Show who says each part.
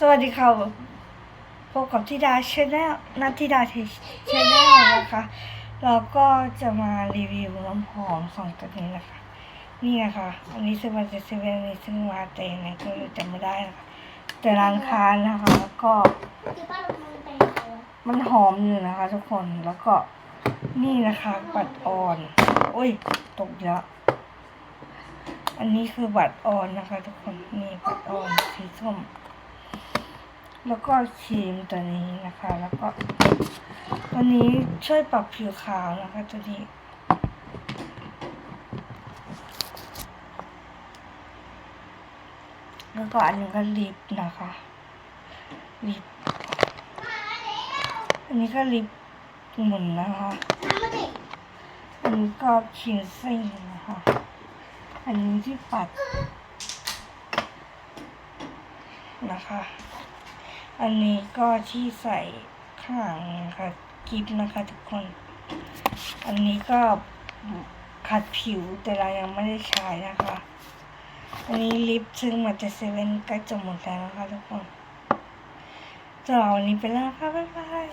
Speaker 1: สวัสดีค่ะพบกับธิดาชาแนลนัทธิดาชาแนลนะคะ เราก็จะมารีวิวน้ำหอมสองตัวนี้นะคะ นี่นะคะอันนี้ซื้อมาจากเซเว่นอันนี้ซื้อมาแต่ยังไงก็จำไม่ได้นะคะแต่ร้านค้านะคะแล้วก็
Speaker 2: มั
Speaker 1: นหอมอยู่นะคะ ทุกคนแล้วก็นี่นะคะบัตรออน โอ้ย ตกเยอะอันนี้คือบัตรออนนะคะ ทุกคนนี่บัตรออนสีส้ม แล้วก็ครีมตัวนี้นะคะ แล้วก็ตัวนี้ช่วยปรับผิวขาวนะคะตัวนี้แล้วก็อันนี้ก็ลิปนะคะลิปอันนี้ก็ลิปหมุนนะคะ
Speaker 2: น้ำมาดิ
Speaker 1: อันนี้ก็คินซิ่งนะคะ อันนี้ที่ปัดนะคะ อันนี้ก็ที่ใส่ข้างหลังนะคะกิฟนะคะทุกคน อันนี้ก็ขัดผิวแต่เรายังไม่ได้ใช้นะคะ อันนี้ลิปซึ่งมาจากเซเว่นใกล้จะหมดแล้วนะคะทุกคนจะเอาวันนี้ไปแล้วค่ะ บ๊ายบาย